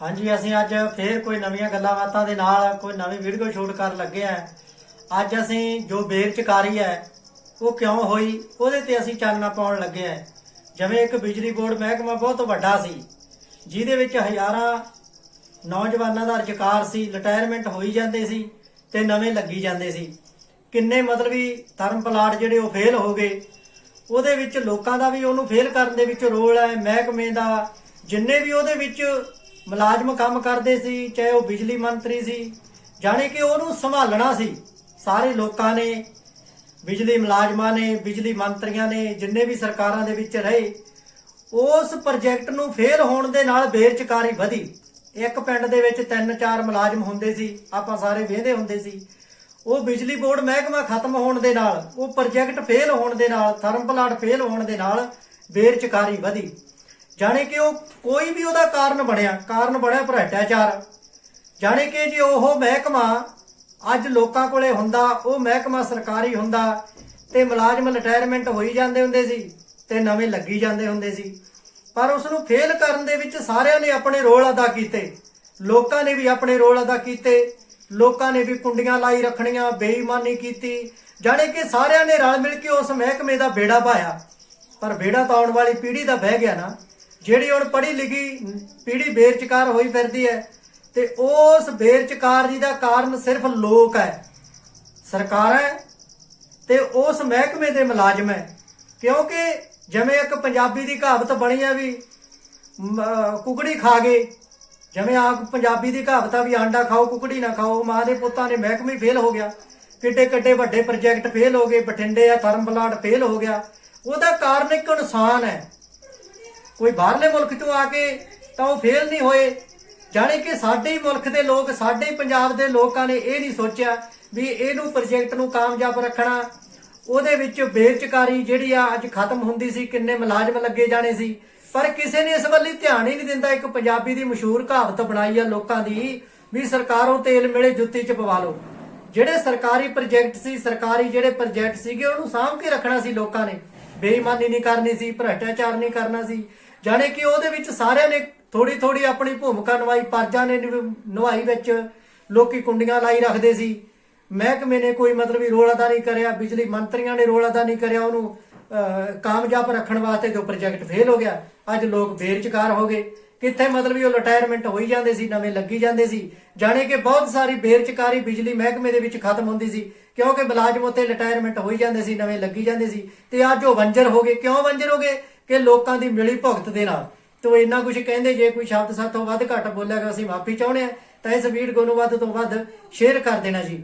ਹਾਂਜੀ, ਅਸੀਂ ਅੱਜ ਫੇਰ ਕੋਈ ਨਵੀਆਂ ਗੱਲਾਂ ਬਾਤਾਂ ਦੇ ਨਾਲ ਕੋਈ ਨਵੀਂ ਵੀਡੀਓ ਸ਼ੂਟ ਕਰਨ ਲੱਗੇ ਆ ਅੱਜ ਅਸੀਂ ਜੋ ਬੇਰੁਜ਼ਗਾਰੀ ਹੈ, ਉਹ ਕਿਉਂ ਹੋਈ, ਉਹਦੇ ਤੇ ਅਸੀਂ ਚਾਨਣਾ ਪਾਉਣ ਲੱਗੇ ਆ ਜਿਵੇਂ ਇੱਕ ਬਿਜਲੀ ਬੋਰਡ ਮਹਿਕਮਾ ਬਹੁਤ ਵੱਡਾ ਸੀ, ਜਿਹਦੇ ਵਿੱਚ ਹਜ਼ਾਰਾਂ ਨੌਜਵਾਨਾਂ ਦਾ ਰੁਜ਼ਗਾਰ ਸੀ ਰਿਟਾਇਰਮੈਂਟ ਹੋਈ ਜਾਂਦੇ ਸੀ ਤੇ ਨਵੇਂ ਲੱਗੀ ਜਾਂਦੇ ਸੀ। ਕਿੰਨੇ ਮਤਲਬ ਵੀ ਧਰਮ ਪਲਾਟ ਜਿਹੜੇ ਉਹ ਫੇਲ ਹੋ ਗਏ, ਉਹਦੇ ਵਿੱਚ ਲੋਕਾਂ ਦਾ ਵੀ ਉਹਨੂੰ ਫੇਲ ਕਰਨ ਦੇ ਵਿੱਚ ਰੋਲ ਹੈ, ਮਹਿਕਮੇ ਦਾ, ਜਿੰਨੇ ਵੀ ਉਹਦੇ ਵਿੱਚ ਮੁਲਾਜ਼ਮ ਕੰਮ ਕਰਦੇ ਸੀ, ਚਾਹੇ ਉਹ ਬਿਜਲੀ ਮੰਤਰੀ ਸੀ, ਜਾਣੇ ਕਿ ਉਹਨੂੰ ਸੰਭਾਲਣਾ ਸੀ। ਸਾਰੇ ਲੋਕਾਂ ਨੇ, ਬਿਜਲੀ ਮੁਲਾਜ਼ਮਾਂ ਨੇ, ਬਿਜਲੀ ਮੰਤਰੀਆਂ ਨੇ, ਜਿੰਨੇ ਵੀ ਸਰਕਾਰਾਂ ਦੇ ਵਿੱਚ ਰਹੇ, ਉਸ ਪ੍ਰੋਜੈਕਟ ਨੂੰ ਫੇਲ ਹੋਣ ਦੇ ਨਾਲ ਬੇਰੁਜ਼ਗਾਰੀ ਵਧੀ। ਇੱਕ ਪਿੰਡ ਦੇ ਵਿੱਚ ਤਿੰਨ ਚਾਰ ਮੁਲਾਜ਼ਮ ਹੁੰਦੇ ਸੀ, ਆਪਾਂ ਸਾਰੇ ਵੇਹਦੇ ਹੁੰਦੇ ਸੀ। ਉਹ ਬਿਜਲੀ ਬੋਰਡ ਮਹਿਕਮਾ ਖਤਮ ਹੋਣ ਦੇ ਨਾਲ, ਉਹ ਪ੍ਰੋਜੈਕਟ ਫੇਲ ਹੋਣ ਦੇ ਨਾਲ ਥਰਮਲ ਪਲਾਟ ਫੇਲ ਹੋਣ ਦੇ ਨਾਲ ਬੇਰੁਜ਼ਗਾਰੀ ਵਧੀ। ਜਾਣੇ ਕਿ ਉਹ ਕੋਈ ਵੀ ਉਹਦਾ ਕਾਰਨ ਬਣਿਆ ਕਾਰਨ ਬਣਿਆ ਭ੍ਰਿਸ਼ਟਾਚਾਰ ਜਾਣੇ ਕਿ ਜੇ ਉਹ ਮਹਿਕਮਾ ਅੱਜ ਲੋਕਾਂ ਕੋਲੇ ਹੁੰਦਾ, ਉਹ ਮਹਿਕਮਾ ਸਰਕਾਰੀ ਹੁੰਦਾ, ਤੇ ਮੁਲਾਜ਼ਮ ਰਿਟਾਇਰਮੈਂਟ ਹੋਈ ਜਾਂਦੇ ਹੁੰਦੇ ਸੀ, ਤੇ ਨਵੇਂ ਲੱਗੀ ਜਾਂਦੇ ਹੁੰਦੇ ਸੀ। ਪਰ ਉਸ ਨੂੰ ਫੇਲ ਕਰਨ ਦੇ ਵਿੱਚ ਸਾਰਿਆਂ ਨੇ ਆਪਣੇ ਰੋਲ ਅਦਾ ਕੀਤੇ। ਲੋਕਾਂ ਨੇ ਵੀ ਆਪਣੇ ਰੋਲ ਅਦਾ ਕੀਤੇ। ਲੋਕਾਂ ਨੇ ਵੀ ਕੁੰਡੀਆਂ ਲਾਈ ਰੱਖਣੀਆਂ, ਬੇਈਮਾਨੀ ਕੀਤੀ। ਜਾਣੇ ਕਿ ਸਾਰਿਆਂ ਨੇ ਰਲ ਮਿਲ ਕੇ ਉਸ ਮਹਿਕਮੇ ਦਾ ਬੇੜਾ ਪਾਇਆ ਪਰ ਬੇੜਾ ਤਾਂ ਆਉਣ ਵਾਲੀ ਪੀੜ੍ਹੀ ਦਾ ਬਹਿ ਗਿਆ ਨਾ। ਜਿਹੜੀ ਹੁਣ ਪੜ੍ਹੀ ਲਿਖੀ ਪੀੜ੍ਹੀ ਬੇਰੁਜ਼ਗਾਰ ਹੋਈ ਫਿਰਦੀ ਹੈ ਤੇ ਉਸ ਬੇਰੁਜ਼ਗਾਰੀ ਦਾ ਕਾਰਨ ਸਿਰਫ ਲੋਕ ਹੈ। ਸਰਕਾਰ ਹੈ ਤੇ ਉਸ ਮਹਿਕਮੇ ਦੇ ਮੁਲਾਜ਼ਮ ਹੈ। ਕਿਉਂਕਿ ਜਿਵੇਂ ਇੱਕ ਪੰਜਾਬੀ ਦੀ ਕਹਾਵਤ ਬਣੀ ਹੈ ਵੀ ਕੁਕੜੀ ਖਾ ਗਏ। ਜਿਵੇਂ ਆ ਪੰਜਾਬੀ ਦੀ ਕਹਾਵਤ ਆ ਵੀ ਆਂਡਾ ਖਾਓ, ਕੁਕੜੀ ਨਾ ਖਾਓ, ਮਾਂ ਦੇ ਪੁੱਤਾਂ ਨੇ ਮਹਿਕਮੇ ਫੇਲ ਹੋ ਗਿਆ। ਕਿੱਡੇ ਕਿੱਡੇ ਵੱਡੇ ਪ੍ਰੋਜੈਕਟ ਫੇਲ ਹੋ ਗਏ, ਬਠਿੰਡੇ ਆ ਧਰਮ ਪਲਾਟ ਫੇਲ ਹੋ ਗਿਆ। ਉਹਦਾ ਕਾਰਨ ਇੱਕ ਇਨਸਾਨ ਹੈ। ਕੋਈ ਬਾਹਰਲੇ ਮੁਲਕ ਚੋਂ ਆ ਕੇ ਤਾਂ ਉਹ ਫੇਲ ਨਹੀਂ ਹੋਏ। ਜਾਣੇ ਕਿ ਸਾਡੇ ਹੀ ਮੁਲਕ ਦੇ ਲੋਕ, ਸਾਡੇ ਹੀ ਪੰਜਾਬ ਦੇ ਲੋਕਾਂ ਨੇ ਇਹ ਨਹੀਂ ਸੋਚਿਆ ਵੀ ਇਹਨੂੰ ਪ੍ਰੋਜੈਕਟ ਨੂੰ ਕਾਮਯਾਬ ਰੱਖਣਾ। ਉਹਦੇ ਵਿੱਚ ਬੇਰੁਜ਼ਗਾਰੀ ਜਿਹੜੀ ਆ ਅੱਜ ਖਤਮ ਹੁੰਦੀ ਸੀ, ਕਿੰਨੇ ਮੁਲਾਜ਼ਮ ਲੱਗੇ ਜਾਣੇ ਸੀ। ਪਰ ਕਿਸੇ ਨੇ ਇਸ ਵੱਲ ਧਿਆਨ ਹੀ ਨਹੀਂ ਦਿੰਦਾ, ਇੱਕ ਪੰਜਾਬੀ ਦੀ ਮਸ਼ਹੂਰ ਕਹਾਵਤ ਬਣਾਈ ਆ ਲੋਕਾਂ ਦੀ ਵੀ ਸਰਕਾਰੋਂ ਤੇਲ ਮਿਲੇ ਜੁੱਤੀ 'ਚ ਪਵਾ ਲਓ। ਜਿਹੜੇ ਸਰਕਾਰੀ ਪ੍ਰੋਜੈਕਟ ਸੀ, ਸਰਕਾਰੀ ਜਿਹੜੇ ਪ੍ਰੋਜੈਕਟ ਸੀਗੇ, ਉਹਨੂੰ ਸਾਂਭ ਕੇ ਰੱਖਣਾ ਸੀ ਲੋਕਾਂ ਨੇ। ਬੇਈਮਾਨੀ ਨਹੀਂ ਕਰਨੀ ਸੀ ਭ੍ਰਿਸ਼ਟਾਚਾਰ ਨਹੀਂ ਕਰਨਾ ਸੀ। ਜਾਣੇ ਕਿ ਉਹਦੇ ਵਿੱਚ ਸਾਰਿਆਂ ਨੇ ਥੋੜੀ ਥੋੜੀ ਆਪਣੀ ਭੂਮਿਕਾ ਨਿਭਾਈ ਪਰਜਾ ਨੇ ਨਿਭਾਈ ਵਿੱਚ ਲੋਕੀ ਕੁੰਡੀਆਂ ਲਾਈ ਰੱਖਦੇ ਸੀ। ਮਹਿਕਮੇ ਨੇ ਕੋਈ ਮਤਲਬ ਵੀ ਰੋਲ ਅਦਾ ਨਹੀਂ ਕਰਿਆ ਬਿਜਲੀ ਮੰਤਰੀਆਂ ਨੇ ਰੋਲ ਅਦਾ ਨਹੀਂ ਕਰਿਆ ਉਹਨੂੰ ਅਹ, ਕਾਮਯਾਬ ਰੱਖਣ ਵਾਸਤੇ ਜੋ ਪ੍ਰੋਜੈਕਟ ਫੇਲ ਹੋ ਗਿਆ ਅੱਜ ਲੋਕ ਬੇਰਚਕਾਰ ਹੋ ਗਏ। ਕਿੱਥੇ ਮਤਲਬ ਵੀ ਉਹ ਰਿਟਾਇਰਮੈਂਟ ਹੋਈ ਜਾਂਦੇ ਸੀ, ਨਵੇਂ ਲੱਗੀ ਜਾਂਦੇ ਸੀ। ਜਾਣੇ ਕਿ ਬਹੁਤ ਸਾਰੀ ਬੇਰੁਜ਼ਗਾਰੀ ਬਿਜਲੀ ਮਹਿਕਮੇ ਦੇ ਵਿੱਚ ਖਤਮ ਹੁੰਦੀ ਸੀ, ਕਿਉਂਕਿ ਮੁਲਾਜ਼ਮ ਉੱਥੇ ਰਿਟਾਇਰਮੈਂਟ ਹੋਈ ਜਾਂਦੇ ਸੀ, ਨਵੇਂ ਲੱਗੀ ਜਾਂਦੇ ਸੀ ਤੇ ਅੱਜ ਉਹ ਵੰਜਰ ਹੋ ਗਏ। ਕਿਉਂ ਵੰਜਰ ਹੋ ਗਏ? ਕਿ ਲੋਕਾਂ ਦੀ ਮਿਲੀ ਭੁਗਤ ਦੇ ਨਾਲ। ਤੋ ਇੰਨਾ ਕੁਝ ਕਹਿੰਦੇ, ਜੇ ਕੋਈ ਸ਼ਬਦ ਸਾਥੋਂ ਵੱਧ ਘੱਟ ਬੋਲਿਆਗਾ ਅਸੀਂ ਮਾਫੀ ਚਾਹੁੰਦੇ ਆ ਤਾਂ ਇਸ ਵੀਡੀਓ ਨੂੰ ਵੱਧ ਤੋਂ ਵੱਧ ਸ਼ੇਅਰ ਕਰ ਦੇਣਾ ਜੀ।